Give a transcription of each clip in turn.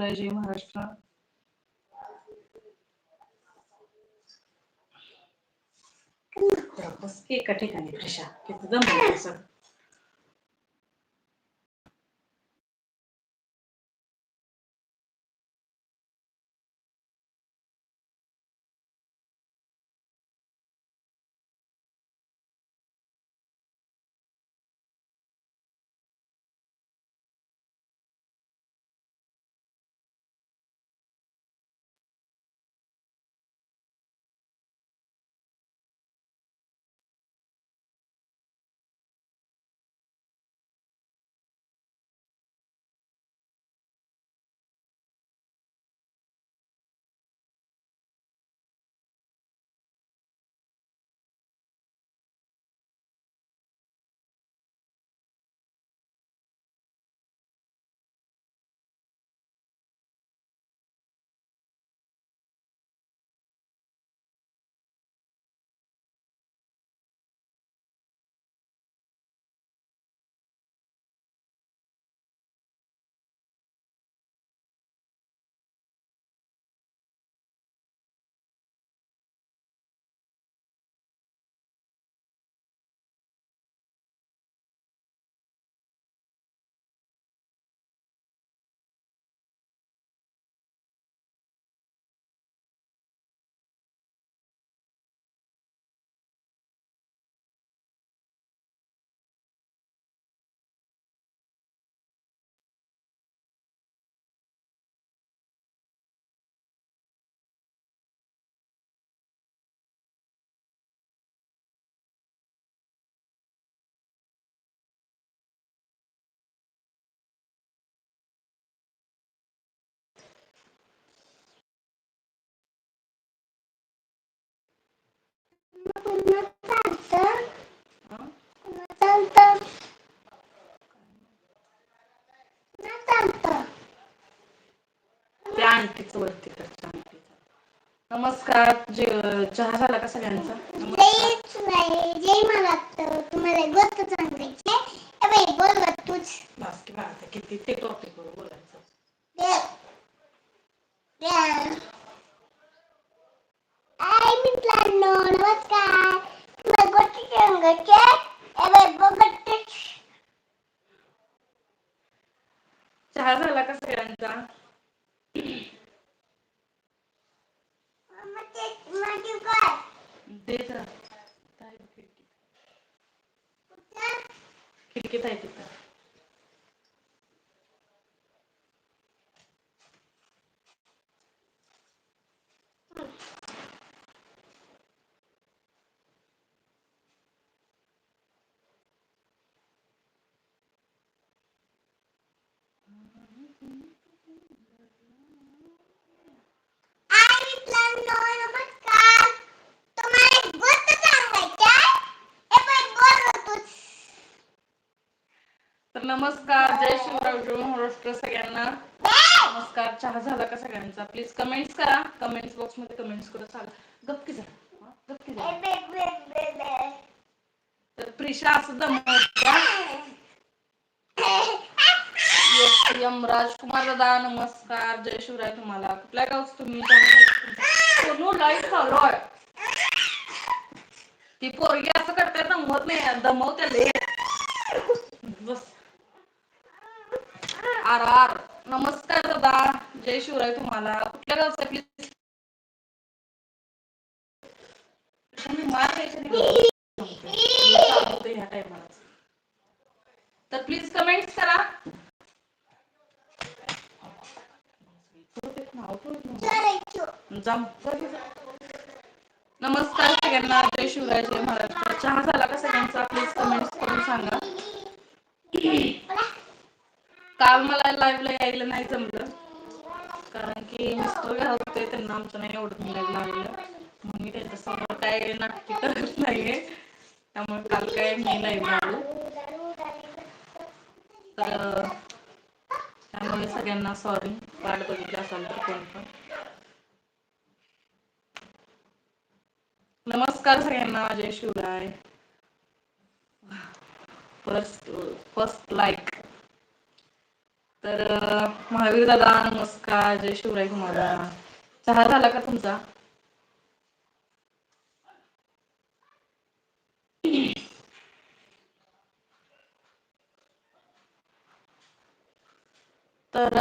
शिवराय जय महाराष्ट्र जरा बस की एका ठिकाणी त्या आंटीच वरती. नमस्कार जे चहा झाला का सगळ्यांचा? जय महाराष्ट्र. तुम्हाला गोष्ट सांगायची बोल तूच. किती ते टॉपिक वर बोलायचं दे. दे. आय मित्रांनो नमस्कार तुम्हाला गोष्ट सांगायची ए बाई बघत चहा झाला का सगळ्यांचा माझी काय दे जरा. काय खिडकीत खिडकीत आहे तिथं आय मित्रांनो नमस्कार तुम्हाला एक गोष्ट सांगायची आहे ए बाई बोल गं तूच तर नमस्कार जय शिवराव जय महाराष्ट्र सगळ्यांना. नमस्कार चहा झाला का सगळ्यांचा? प्लीज कमेंट्स करा. कमेंट्स बॉक्समध्ये कमेंट्स करा. सांगा गप्पी जरा गप्पी तर प्रिशा असं दमवत्या. यस, यमराज कुमार दादा नमस्कार. जय शिवराय तुम्हाला. कुठल्या गावच तुम्ही? लाइट चालू आहे. ती पोरगी असं करते दमवत नाही. दमवत्या बस. R R. नमस्कार दादा. जय शिवराय तुम्हाला. कुठल्या गावचा प्लीज ह्या तर प्लीज कमेंट करा. नमस्कार सगळ्यांना. जय शिवराय जय महाराष्ट्र. चहा झाला का सगळ्यांचा? प्लीज कमेंट्स करून सांगा. काल मला लाईव्हला यायला नाही जमलं. कारण की मिस्टर घरात होते त्यांना आमचं नाही एवढं लाईव्ह लागलं मग मी त्यांच्यासमोर काय नाटकी करत नाहीये. त्यामुळे काल काय मी लाईव्ह आलो. तर त्यामुळे सगळ्यांना सॉरी वाट बघितली असाल तर कोण पण. नमस्कार सगळ्यांना जय शिवराय. फर्स्ट फर्स्ट लाईक तर महावीर दादा नमस्कार जय शिवराय तुम्हाला. चहा झाला का तुमचा? तर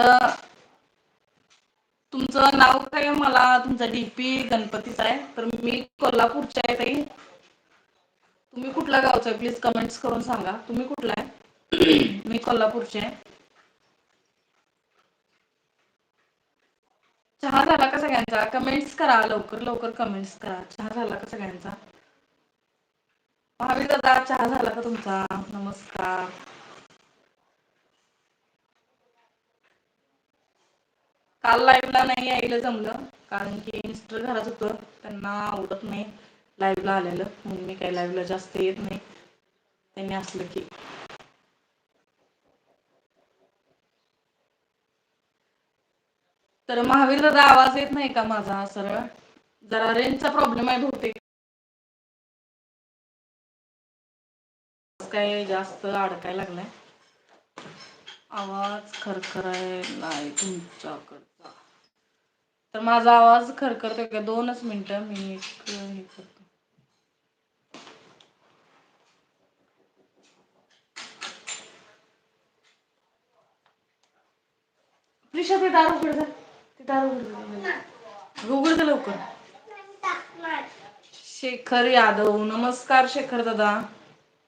तुमचं नाव काय? मला तुमचा डीपी गणपतीचा आहे. तर मी कोल्हापूरच्या आहे ताई. तुम्ही कुठल्या गावचा आहे? प्लीज कमेंट्स करून सांगा. तुम्ही कुठला आहे? मी कोल्हापूरचे आहे. चहा झाला का सगळ्यांचा? कमेंट्स करा लवकर लवकर कमेंट्स करा. चहा झाला का सगळ्यांचा? महावीर दादा चहा झाला का तुमचा? नमस्कार. काल लाईव्हला नाही यायला जमलं कारण की मिस्टर घरात होतं. त्यांना आवडत नाही लाईव्हला आलेलं. म्हणून मी काही लाईव्हला जास्त येत नाही. त्यांनी असलं की. तर महावीर दादा आवाज येत नाही का माझा सरळ जरा रेंजचा प्रॉब्लेम आहे बहुतेक. काय जास्त अडकाय लागलाय. आवाज खरखरायलाय तुमच्याकडचा. तर माझा आवाज खरखरतोय का? दोनच मिनिटं मी एक हे करतो. प्रिशा ते दार उघड ते दार लवकर. शेखर यादव नमस्कार शेखर दादा.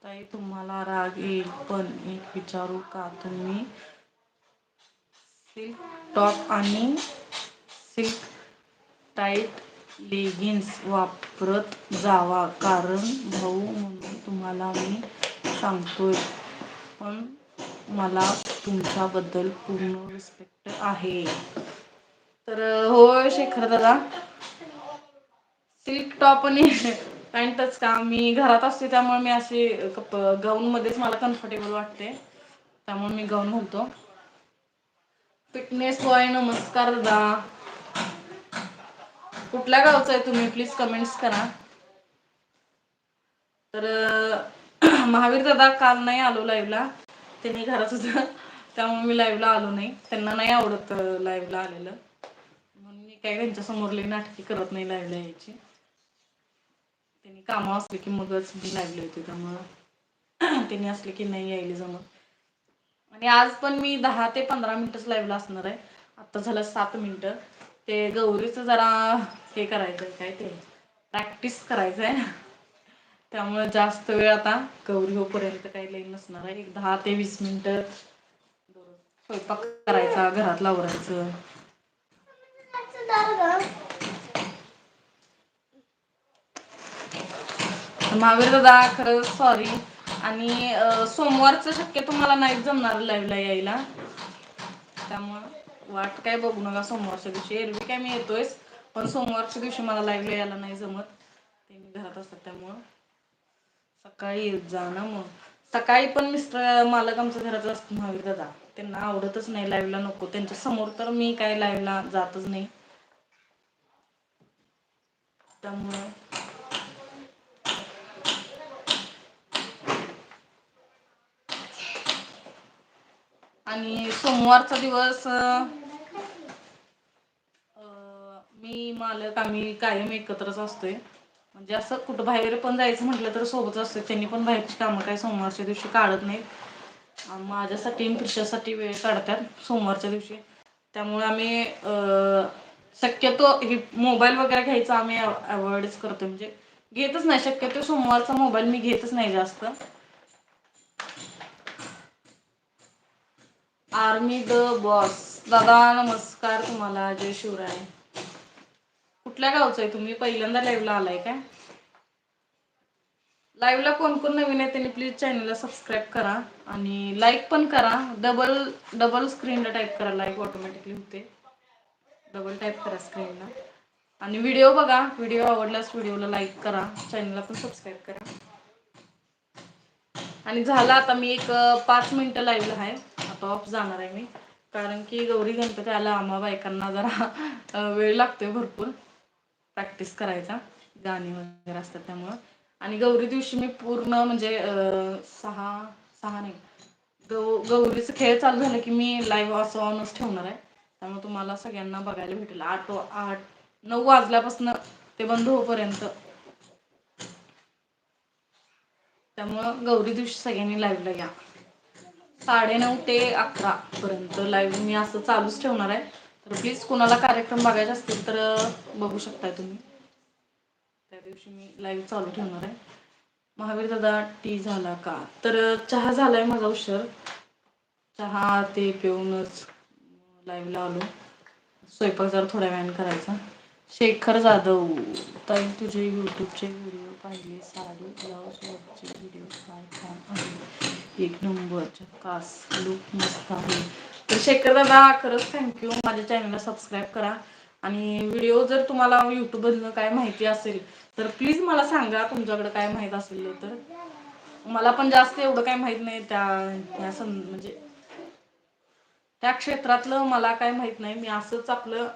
ताई तुम्हाला राग येईल पण एक विचारू का तुम्ही? सिल्क टॉप आणि सिल्क टाईट लेगिन्स वापरत जावा कारण भाऊ म्हणून तुम्हाला मी सांगतोय पण मला तुमच्याबद्दल पूर्ण रिस्पेक्ट आहे. तर होय शेखर दादा. सिल्क टॉप आणि पॅन्टच का मी घरात असते त्यामुळे मी असे कप गाऊन मध्येच मला कम्फर्टेबल वाटते. त्यामुळे मी गाऊन घालतो. फिटनेस बॉय नमस्कार दादा. कुठल्या गावचं आहे तुम्ही? प्लीज कमेंट्स करा. तर महावीर दादा काल नाही आलो लाईव्हला त्यांनी घरात होतं. त्यामुळे मी लाईव्हला आलो नाही. त्यांना नाही आवडत लाईव्हला आलेलं. काय त्यांच्यासमोर लई नाटकी करत नाही लाईव्हला यायची त्यांनी कामं असले की मगच मी लाईव्हला होते त्यामुळं त्यांनी असले की नाही यायले जमत. आणि आज पण मी दहा ते पंधरा मिनिटच लाईव्हला असणार आहे. आता झालं सात मिनिटं. ते गौरीचं जरा हे करायचं आहे काय ते प्रॅक्टिस करायचं आहे त्यामुळे जास्त वेळ आता गौरी होईपर्यंत काही लई नसणार आहे. एक दहा ते वीस मिनिटं. स्वयंपाक करायचा घरात लावरायचं महावीर दादा खरंच सॉरी आणि सोमवारचं शक्यतो मला नाही जमणार लाईव्हला यायला. त्यामुळं वाट काय बघू नका सोमवारच्या दिवशी. एरवी काय मी येतोयच पण सोमवारच्या दिवशी मला लाईव्हला यायला नाही जमत. ते मी घरात असतात त्यामुळं. सकाळी येत जा ना मग. सकाळी पण मिस्टर मालक आमच्या घरात असतो महावीर दादा. त्यांना आवडतच नाही लाईव्हला नको. त्यांच्यासमोर तर मी काय लाईव्हला जातच नाही. त्यामुळं. आणि सोमवारचा दिवस मी मालक आम्ही कायम एकत्रच असतोय. म्हणजे असं कुठं बाहेर पण जायचं म्हटलं तर सोबत असते त्यांनी पण बाहेरची कामं काय सोमवारच्या दिवशी काढत नाहीत. माझ्यासाठी आणि वेळ काढतात सोमवारच्या दिवशी. त्यामुळे आम्ही शक्यतो हे मोबाईल वगैरे घ्यायचा आम्ही अवॉइडच करतो म्हणजे घेतच नाही शक्यतो सोमवारचा मोबाईल मी घेतच नाही जास्त. आर्मी द बॉस दादा नमस्कार तुम्हाला. जय शिवराय. कुठल्या गावचं आहे? तुम्ही पहिल्यांदा लाईव्हला आलाय काय? लाईव्हला कोण कोण नवीन आहे त्यांनी प्लीज चॅनलला सबस्क्राईब करा आणि लाईक पण करा. डबल डबल स्क्रीनला टाईप करा. लाईक ऑटोमॅटिकली होते. डबल टाईप करा स्क्रीनला आणि व्हिडिओ बघा. व्हिडिओ आवडल्यास व्हिडिओला लाईक करा. चॅनलला पण सबस्क्राईब करा. आणि झालं आता मी एक पाच मिनटं लाईव्हला आहे. आता ऑफ जाणार आहे मी. कारण की गौरी गणपती आला. आम्हा बायकांना जरा वेळ लागतोय भरपूर. प्रॅक्टिस करायचा. गाणी वगैरे असतात त्यामुळं. आणि गौरी दिवशी मी पूर्ण म्हणजे सहा सहा नाही. गौ गौरीचं खेळ चालू झालं की मी लाईव्ह असं ऑनच ठेवणार आहे. त्यामुळे तुम्हाला सगळ्यांना बघायला भेटेल. आठ आठ नऊ वाजल्यापासून ते बंद होपर्यंत त्यामुळं गौरी दिवशी सगळ्यांनी लाईव्हला या. साडेनऊ ते अकरा पर्यंत लाईव्ह मी असं चालूच ठेवणार आहे. तर प्लीज कोणाला कार्यक्रम बघायचे असतील तर बघू शकताय तुम्ही. त्या दिवशी मी लाईव्ह चालू ठेवणार आहे. महावीर दादा टी झाला का? तर चहा झालाय माझा उशीर. चहा ते पिऊनच. लाईव्हला आलो. स्वयंपाक जरा थोड्या वेळाने करायचा. शेखर जाधव ताई तुझे यूट्यूबचे व्हिडिओ पाहिले साडी ब्लाऊजवरचे व्हिडिओ काय छान आहे? एक नंबर कास लुक मस्त आहे. तर शेखर दादा खरंच थँक्यू माझ्या चॅनलला सबस्क्राईब करा. आणि व्हिडिओ जर तुम्हाला यूट्यूबमधनं काय माहिती असेल तर प्लीज मला सांगा तुमच्याकडे काय माहीत असेल तर. मला पण जास्त एवढं काय माहीत नाही त्या ह्या सं म्हणजे त्या क्षेत्रातलं मला काय माहीत नाही. मी असंच आपलं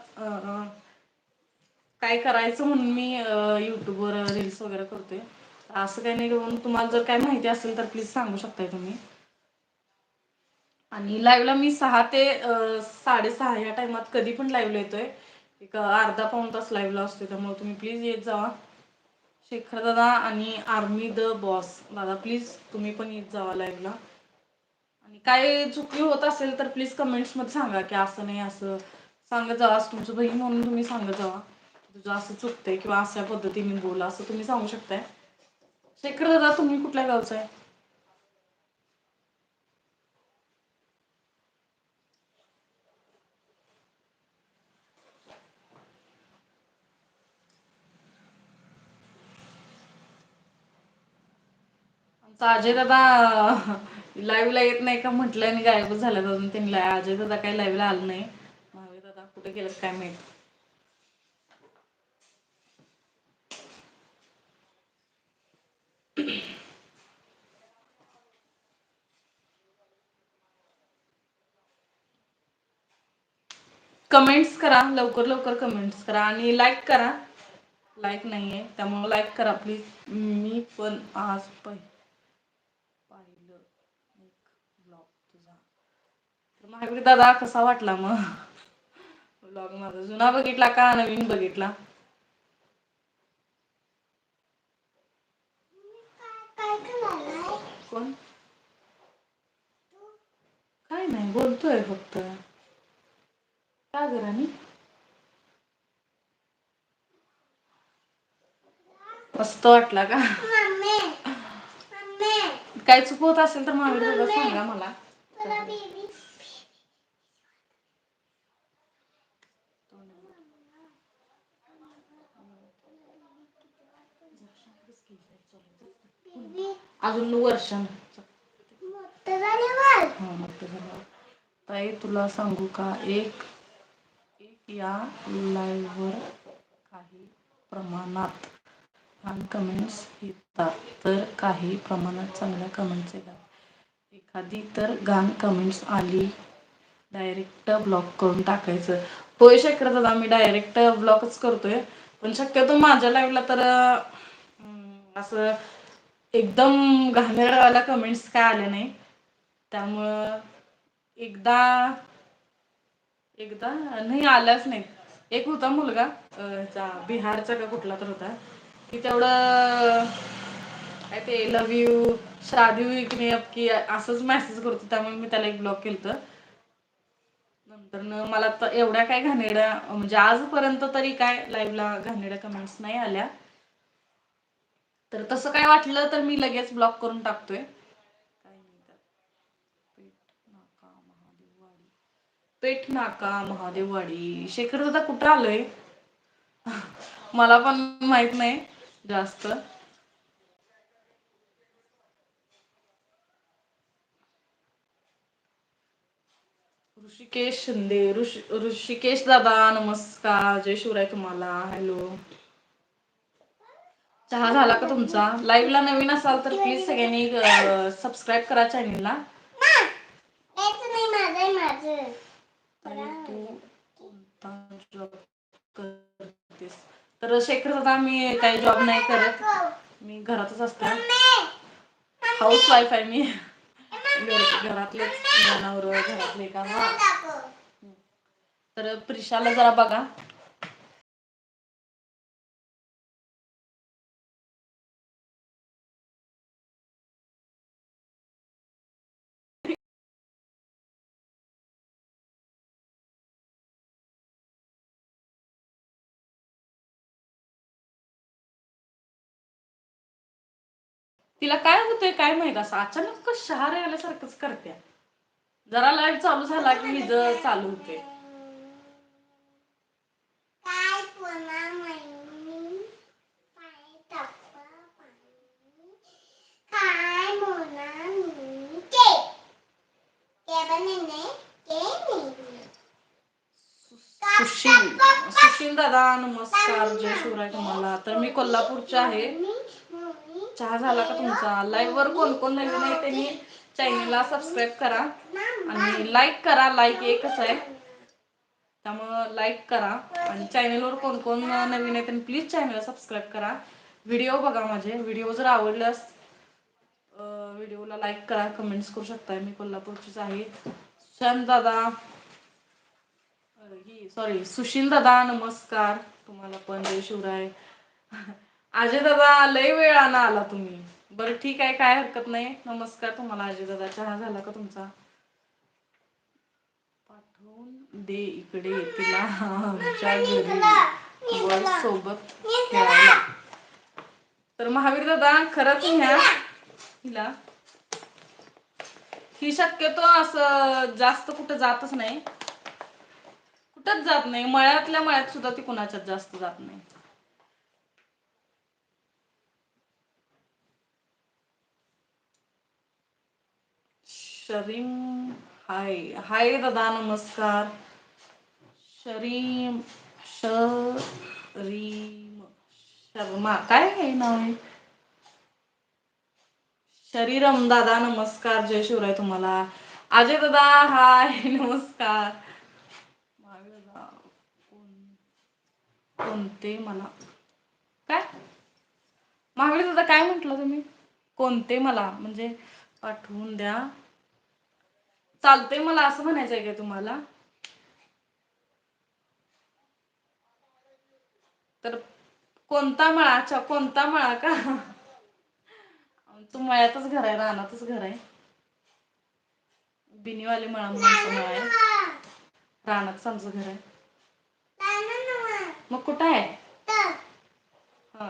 काय करायचं म्हणून मी युट्यूबवर रील्स वगैरे करतोय. असं काही नाही म्हणून तुम्हाला जर काय माहिती असेल तर प्लीज सांगू शकताय तुम्ही. आणि लाईव्हला मी सहा ते साडेसहा या टायमात कधी पण लाईव्हला येतोय. एक अर्धा पाऊण तास लाईव्हला असतोय. त्यामुळे तुम्ही प्लीज येत जावा. शेखर दादा आणि आर्मी द बॉस दादा प्लीज तुम्ही पण येत जावा लाईव्हला आणि काय चुकी होत असेल तर प्लीज कमेंट्समध्ये सांगा की असं नाही असं. सांगत जावा असं तुमचं बहीण म्हणून तुम्ही सांगत जावा. तुझं असं चुकतंय किंवा अशा पद्धतीने बोला असं तुम्ही सांगू शकताय. शेखर दादा तुम्ही कुठल्या गावचा आहे? आमचा अजय दादा. लाईव्हला येत नाही का म्हटलं आणि गायबच झालं अजून त्यांनी अजय दादा काही लाईव्हला आलं नाही. महावीर दादा कुठे गेलं काय माहीत? कमेंट्स करा लवकर लवकर कमेंट्स करा आणि लाईक करा. लाईक नाहीये त्यामुळे लाईक करा प्लीज मी पण आज पाहि पाहिलं एक ब्लॉग तुझा महावीर दादा कसा वाटला मग? ब्लॉग माझा जुना बघितला का नवीन बघितला? काय कोण? काय नाही बोलतोय फक्त. का घरानी मस्त वाटला का? Mummy mummy. काय चुकवत असेल तर महावीर दादा सांगा मला. अजून वर्ष हा ताई तुला सांगू का? एक एक या लाईव्हवर काही प्रमाणात छान कमेंट्स येतात. तर काही प्रमाणात चांगल्या कमेंट्स येतात. एखादी तर घाण कमेंट्स आली डायरेक्ट ब्लॉक करून टाकायचं. होय दादा मी डायरेक्ट ब्लॉकच करतोय. पण शक्यतो माझ्या लाईव्हला तर असं एकदम घाणेरड्यावाल्या कमेंट्स काय आले नाही. त्यामुळं एकदा एकदा नाही आल्याच नाही. एक होता मुलगा बिहारचा का कुठला तर होता. की तेवढं काय ते लव यू शादी मी की नाही अब की असंच मेसेज करतो त्यामुळे मी त्याला एक ब्लॉक केलं नंतर मला तर एवढ्या काय घाणेड्या म्हणजे आजपर्यंत तरी काय लाईव्हला घाणेड्या कमेंट्स नाही आल्या. तर तसं काय वाटलं तर मी लगेच ब्लॉक करून टाकतोय. पेठ नाका महादेववाडी. शेखर दादा कुठं आलोय? मला पण माहीत नाही जास्त. ऋषिकेश शिंदे ऋषि ऋषिकेश दादा नमस्कार. जय शिवराय तुम्हाला. हॅलो चहा झाला का तुमचा? लाईव्हला नवीन असाल तर प्लीज सगळ्यांनी सबस्क्राईब करा चॅनेलला तर शेखर दादा मी काही जॉब नाही करत. मी घरातच असते. हाऊस वाईफ आहे मी. घर- घरातलेच जनावर घरातले काम. दाखव. तर प्रिशाला जरा बघा. तिला काय होतंय काय माहीत? असं अचानक शहारे आल्यासारखंच करत्या. जरा लाइट चालू झाला की हिज चालू होते. सुशील सुशील दादा नमस्कार. जय शिवराय तुम्हाला. तर मी कोल्हापूरचे आहे. चहा झाला का तुमचा? लाईव्ह वर कोण कोण नवीन आहे त्यांनी चॅनलला सबस्क्राईब करा. आणि लाईक करा लाईक एकच आहे. त्यामुळं लाईक करा. आणि चॅनलवर कोण कोण नवीन आहे त्यांनी प्लीज चॅनलला सबस्क्राईब करा. व्हिडिओ बघा माझे. व्हिडिओ जर आवडल्यास व्हिडिओला लाईक करा. कमेंट्स करू शकताय. मी कोल्हापूरचीच आहे. शांत दादा. ही सॉरी सुशील दादा नमस्कार. तुम्हाला पण जय शिवराय. दादा लय वेळानं आला तुम्ही. बरं ठीक आहे काय हरकत नाही. नमस्कार तुम्हाला अजय दादा चहा झाला का तुमचा? पाठवून दे इकडे तिला. आमच्या घरी बॉय सोबत खेळायला. तर महावीर दादा खरंच ह्या हिला. ही शक्यतो असं जास्त कुठं जातच नाही. कुठंच जात नाही. मळ्यातल्या मळ्यात सुद्धा ती कुणाच्यात जास्त जात नाही. शरीम हाय. हाय दादा नमस्कार. शरीम शरीम शर्मा. काय हे नाव आहे? शरीरम दादा नमस्कार. जय शिवराय तुम्हाला. अजय दादा हाय नमस्कार. दादा कोणते मला काय? महावीर दादा काय म्हटलं तुम्ही? कोणते मला? म्हणजे पाठवून द्या. चालतंय मला असं म्हणायचं आहे का तुम्हाला? तर कोणता मळा? अच्छा कोणता मळा का? तू मळ्यातच घर आहे रानातच घर आहे. बिनीवाले मळा म्हणून मळा आहे. रानातच आमचं घर आहे. मग कुठं आहे? हा.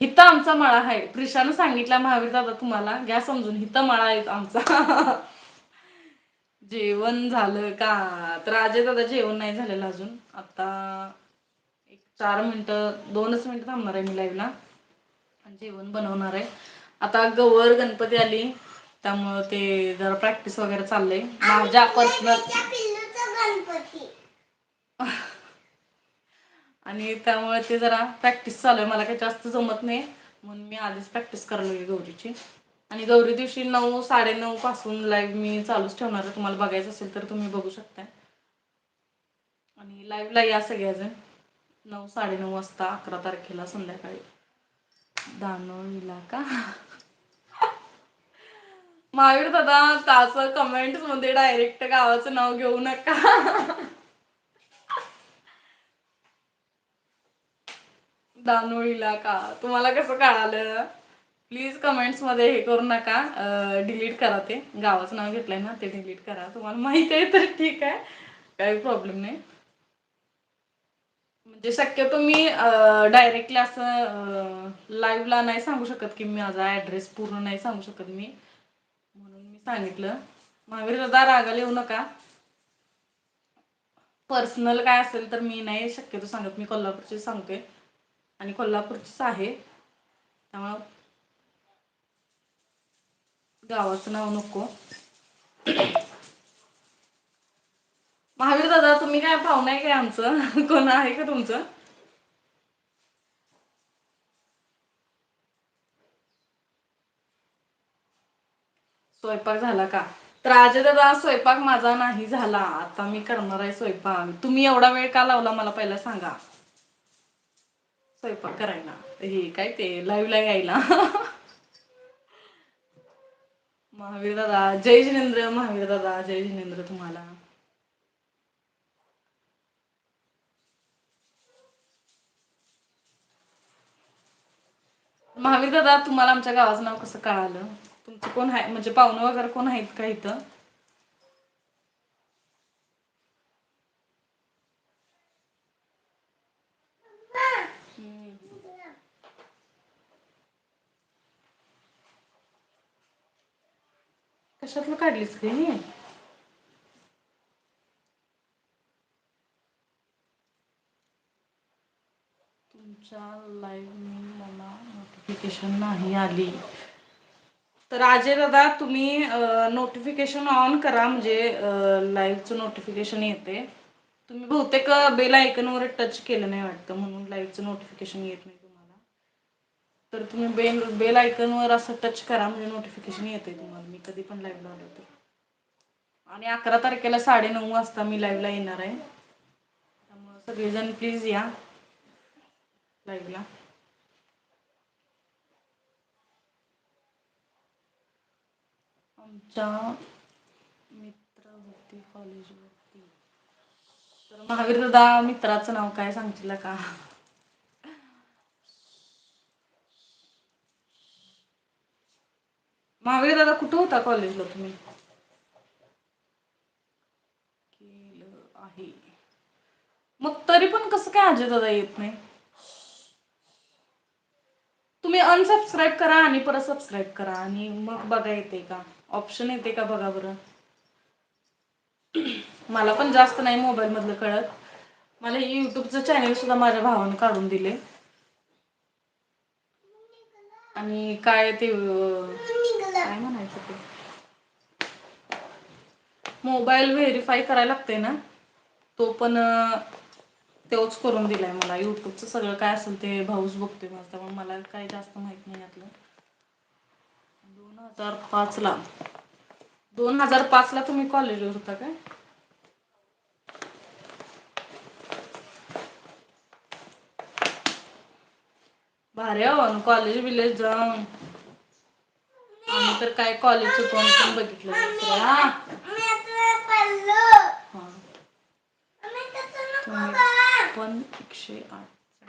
हिथं आमचा मळा आहे. प्रिशानं सांगितलं महावीर दादा तुम्हाला. घ्या समजून हिथं मळा आहे आमचा. जेवण झालं का? तर अजय दादा जेवण नाही झालेलं अजून. आता एक चार मिनटं दोनच मिनटं थांबणार आहे मी लाईव्हला जेवण बनवणार आहे. आता गवर गणपती आली. त्यामुळं ते जरा प्रॅक्टिस वगैरे चाललंय. माझ्या पर्सनल आणि त्यामुळे ते जरा प्रॅक्टिस चालू आहे. मला काही जास्त जमत नाही. म्हणून मी आधीच प्रॅक्टिस करायला गौरीची. आणि गौरी दिवशी नऊ साडेनऊ पासून लाईव्ह मी चालूच ठेवणार आहे. तुम्हाला बघायचं असेल तर तुम्ही बघू शकताय. आणि लाईव्हला या सगळ्याजण नऊ साडेनऊ वाजता अकरा तारखेला संध्याकाळी. दानोळीला का? महावीर दादा त्याचं कमेंट्समध्ये डायरेक्ट गावाचं नाव घेऊ नका. दानोळीला का? तुम्हाला कसं कळालं? प्लीज कमेंट्समध्ये हे करू नका. डिलीट करा ते. गावाचं नाव घेतलंय ना ते डिलीट करा. तुम्हाला माहिती आहे तर ठीक आहे. काही प्रॉब्लेम नाही. म्हणजे शक्यतो मी डायरेक्टली असं लाईव्हला नाही सांगू शकत की मी माझा ऍड्रेस पूर्ण नाही सांगू शकत मी. म्हणून मी सांगितलं. महावीर दादा रागाला येऊ नका. पर्सनल काय असेल तर मी नाही शक्यतो सांगत. मी कोल्हापूरची सांगते. आणि कोल्हापूरचीच आहे. त्यामुळं गावाचं नाव नको. महावीर दादा तुम्ही काय पाहुणा आहे काय आमचं? कोण आहे का तुमचं? स्वयंपाक झाला का? तर अजय दादा स्वयंपाक माझा नाही झाला. आता मी करणार आहे स्वयंपाक. तुम्ही एवढा वेळ का लावला मला पहिला सांगा. स्वयंपाक करायला. हे काय ते? लाईव्हला यायला. महावीर दादा जय जिनेंद्र महावीर दादा जय जिनेंद्र तुम्हाला. महावीर दादा तुम्हाला आमच्या गावाचं नाव कसं कळालं? तुमचं कोण आहे म्हणजे पाहुणं वगैरे कोण आहेत का इथं? कशातलं काढलीस का तुमच्या लाईव्ह मी मला नोटिफिकेशन नाही आली. तर अजय दादा तुम्ही नोटिफिकेशन ऑन करा. म्हणजे लाईव्हचं नोटिफिकेशन येते. तुम्ही बहुतेक बेल आयकनवर टच केलं नाही वाटतं. म्हणून लाईव्हचं नोटिफिकेशन येत नाही. तर तुम्ही बेल बेल आयकनवर असं टच करा म्हणजे नोटिफिकेशन येते तुम्हाला. मी कधी पण लाईव्ह आलो तर. आणि अकरा तारखेला साडेनऊ वाजता मी लाईव्हला येणार आहे. त्यामुळे सगळेजण प्लीज या. लाईव्हला आमच्या मित्र होती कॉलेजवरती तर महावीर दादा मित्राचं नाव काय सांगशील का? महावीर दादा कुठं होता कॉलेजला तुम्ही? केलं आहे. मग तरी पण कसं काय अजय दादा येत नाही? तुम्ही अनसबस्क्राईब करा आणि परत सबस्क्राईब करा. आणि मग बघा येते का? ऑप्शन येते का बघा बरं. मला पण जास्त नाही मोबाईल मधलं कळत. मला हे युट्यूबचं चॅनल सुद्धा माझ्या भावानं काढून दिले आणि काय ते काय म्हणायचं ते? मोबाईल व्हेरीफाय करायला लागते ना? तो पण अं, तोच करून दिलाय मला. युट्यूबचं सगळं काय असेल ते भाऊच बघतोय माझं. त्यामुळे मला काही जास्त माहीत नाही यातलं. दोन हजार पाच ला दोन हजार पाच ला तुम्ही कॉलेजवर होता काय? भारी हो कॉलेज बिलेज जाऊन. आम्ही तर काय कॉलेजचं कोण पण बघितलं पण एकशे आठ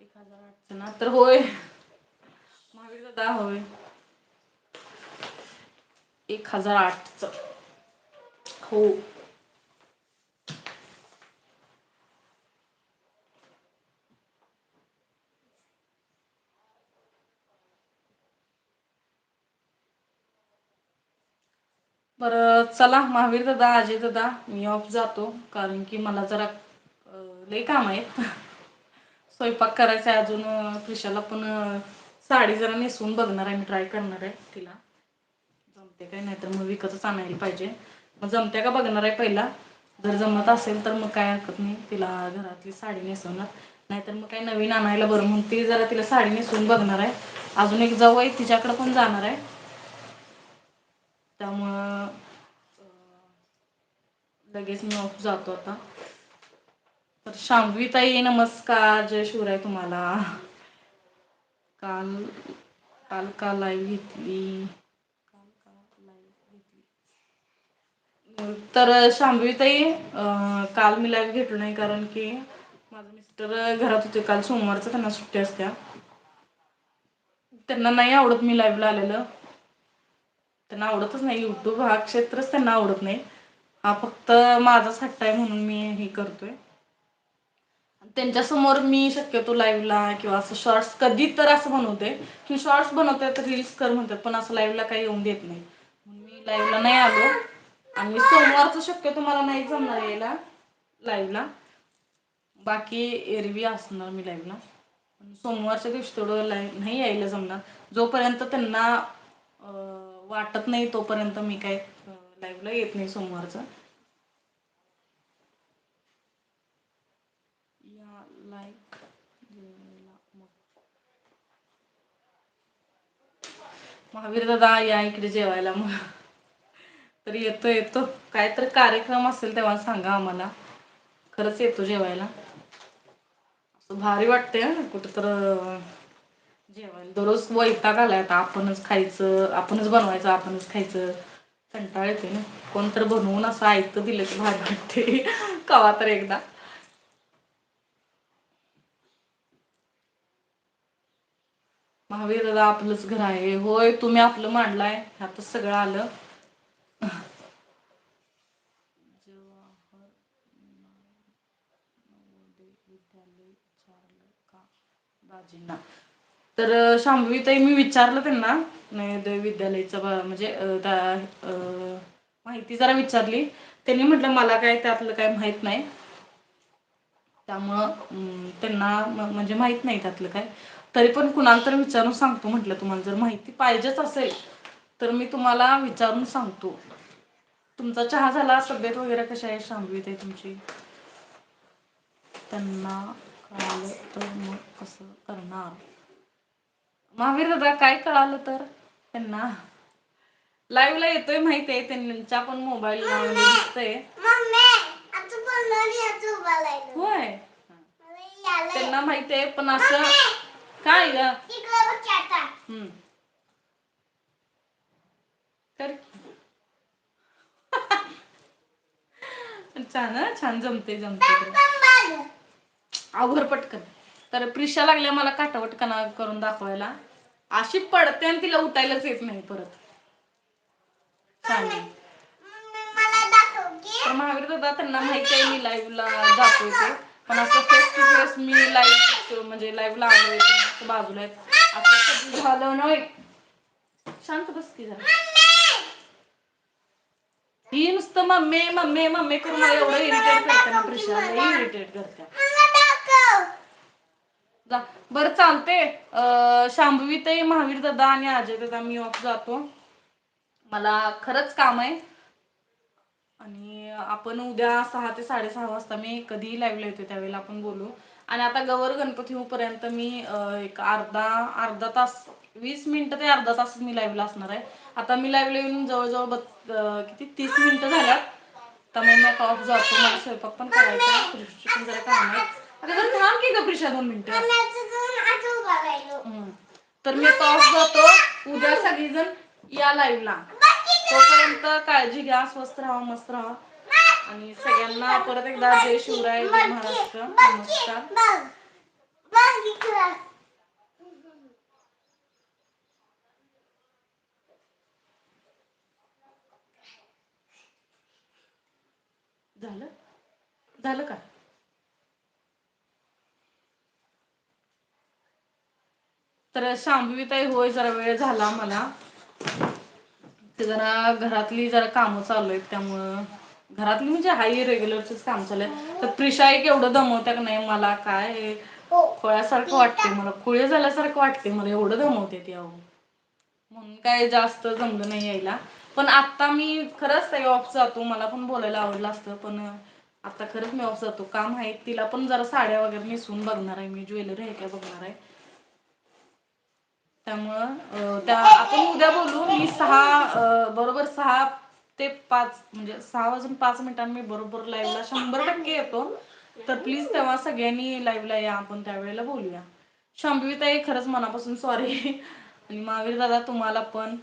एक हजार आठ ना तर होय. महावीर दादा होय. एक हजार आठच. हो. बरं चला महावीर दादा अजय दादा मी ऑफ जातो कारण की मला जरा लई काम आहेत. स्वयंपाक करायचा आहे अजून अं, त्रिशाला पण साडी जरा नेसून बघणार आहे मी ट्राय करणार आहे तिला. जमते काय नाही तर मग विकतच आणायला पाहिजे. मग जमते का बघणार आहे पहिला? जर जमत असेल तर मग काय हरकत नाही तिला घरातली साडी नेसवणार. नाहीतर मग काही नवीन आणायला बरं म्हणून ती जरा तिला साडी नेसून बघणार आहे. अजून एक जाऊ आहे तिच्याकडे पण जाणार आहे. त्यामुळं लगेच मी ऑफ जातो आता. तर शांभवीताई नमस्कार. जय शिवराय तुम्हाला. काल काल का लाईव्ह घेतली? काल का लाईव्ह घेतली तर शांभवीताई काल मी लाईव्ह घेतलो नाही कारण की माझे मिस्टर घरात होते. काल सोमवारचं त्यांना सुट्टी असत्या. त्यांना नाही आवडत मी लाईव्हला आलेलं. त्यांना आवडतच नाही. युट्यूब हा क्षेत्रच त्यांना आवडत नाही. हा फक्त माझाच हट्ट आहे म्हणून मी हे करतोय. त्यांच्यासमोर मी शक्यतो लाईव्हला किंवा असं शॉर्ट्स कधी तर असं बनवते. की शॉर्ट्स बनवते तर रील्स कर म्हणतात पण असं लाईव्हला काही येऊन देत नाही. म्हणून मी लाईव्हला नाही आलो. आणि सोमवारचं शक्यतो मला नाही जमणार यायला लाईव्हला बाकी एरवी असणार मी लाईव्हला सोमवारच्या दिवशी तेवढं लाईव्ह नाही यायला जमणार. जोपर्यंत त्यांना अं, वाटत नाही तोपर्यंत मी काय लाईव्हला येत नाही सोमवारचं. या लाईक महावीर दादा या इकडे जेवायला मग. तर येतो येतो. काय तर कार्यक्रम असेल तेव्हा सांगा आम्हाला. खरंच येतो जेवायला. असं भारी वाटतंय कुठं तर जेवण. दररोज वैताग आलाय आता. आपणच खायचं आपणच बनवायचं आपणच खायचं. कंटाळ येते ना. कोण तर बनवून असं ऐकतं दिलं की भारी वाटते कवा तर एकदा. महावीर दादा आपलंच घर आहे. होय तुम्ही आपलं मांडलाय. ह्यातच सगळं आलं. का दाजींना तर शांभवी ताई मी विचारलं त्यांना नवोदय विद्यालयच म्हणजे माहिती जरा विचारली. त्यांनी म्हटलं मला काय त्यातलं काय माहीत नाही. त्यामुळं त्यांना म्हणजे माहीत नाही त्यातलं काय. तरी पण कुणाला तर विचारून सांगतो म्हटलं तुम्हाला जर माहिती पाहिजेच असेल तर मी तुम्हाला विचारून सांगतो. तुमचा चहा झाला? तब्येत वगैरे कशा आहे शांभवी ताई तुमची? त्यांना कळालं तर मग कसं करणार? महावीर दादा काय कळालं तर? त्यांना. लाईव्ह ला येतोय माहीत आहे त्यांच्या पण मोबाईल दिसतय. होय. त्यांना माहीत आहे पण असं काय ग? छान छान जमते जमते. अवघड पटकन. तर प्रिशा लागल्या मला काटावटकना करून दाखवायला. अशी पडते आणि तिला उठायलाच येत नाही परत. तर महावीर दादा त्यांना माहिती आहे मी लाईव्ह ला जातोय ते. पण असं फेस टू फेस मी लाईव्ह म्हणजे लाईव्ह ला आलोय बाजूला असं झालं नाही. शांत बस की जरा. ही नुसतं मम्मी मम्मी मम्मी करून मला एवढं इरिटेट करते ना प्रिशा. लई इरिटेट करते. बरं चालते शांभवी ताई महावीर दादा आणि अजय दादा मी ऑफ जातो. मला खरंच काम आहे. आणि आपण उद्या सहा ते साडेसहा वाजता मी कधीही लाईव्हला येतो त्यावेळेला आपण बोलू. आणि आता गवर गणपती होऊपर्यंत मी एक अर्धा अर्धा तास वीस मिनिटं ते अर्धा तास मी लाईव्हला असणार आहे. आता मी लाईव्हला येऊन जवळजवळ बत किती तीस मिनिटं झाल्यात. त्यामुळे मी आता ऑफ जातो. मला स्वयंपाक पण करायचा आहे. पण जरा काम आहे अगं जरा थांब की ग प्रिशा दोन मिनिटं. आता. हम्म. तर मी आता जातो. उद्या सगळीजण या लाईव्हला तोपर्यंत काळजी घ्या स्वस्त राहा मस्त राहा. आणि सगळ्यांना परत एकदा जय शिवराय जय महाराष्ट्र. नमस्कार. झालं? झालं का? तर शांभवीताई होय जरा वेळ झाला मला. ते जरा घरातली जरा कामं चालू आहेत त्यामुळं घरातली म्हणजे हाय रेग्युलरचेच काम चालू आहे तर प्रिशा एक एवढं दमवत्या का नाही मला काय खोळ्यासारखं वाटते मला. खुळे झाल्यासारखं वाटते मला एवढं दमवते ती अहो. म्हणून काय जास्त जमलं नाही यायला. पण आता मी खरंच ताई ऑफ जातो मला पण बोलायला आवडलं असतं पण आता खरंच मी ऑफ जातो. काम आहे तिला पण जरा साड्या वगैरे नेसून बघणार आहे मी ज्वेलरी आहे काय बघणार आहे. त्यामुळं त्या आपण उद्या बोलू. मी सहा बरोबर सहा ते पाच म्हणजे सहा वाजून पाच मिनिटांनी मी बरोबर लाईव्हला शंभर टक्के येतो. तर प्लीज तेव्हा सगळ्यांनी लाईव्हला या. आपण त्यावेळेला बोलूया. शांभवीताई खरंच मनापासून सॉरी आणि महावीर दादा तुम्हाला पण.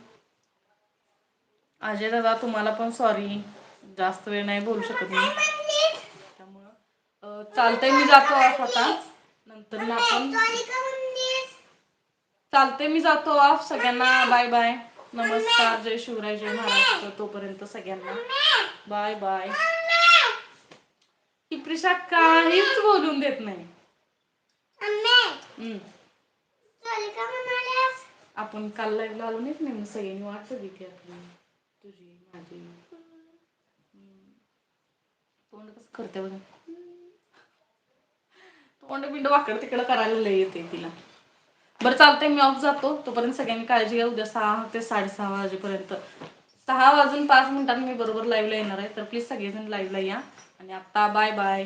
अजय दादा तुम्हाला पण सॉरी जास्त वेळ नाही बोलू शकत मी. त्यामुळं चालतंय मी जातो ऑफ आता. नंतर मग आपण चालते मी जातो ऑफ सगळ्यांना. Bye bye. नमस्कार जय शिवराय जय महाराष्ट्र. तोपर्यंत सगळ्यांना. Bye bye. ही प्रिशा काहीच बोलून देत नाही. आपण काल लाईव्ह आलो नाहीत नाही? मग सगळ्यांनी वाट बघितली आपली तुझी माझी. तोंड कसं करते बघा. तोंड बिंड वाकड तिकडं करायला लय येते तिला. बरं चालतंय मी ऑफ जातो. तोपर्यंत सगळ्यांनी काळजी घ्या. उद्या सहा ते साडेसहा वाजेपर्यंत. सहा वाजून पाच मिनिटांनी मी बरोबर लाईव्हला येणार आहे. तर प्लीज सगळेजण लाईव्हला या. आणि आता बाय बाय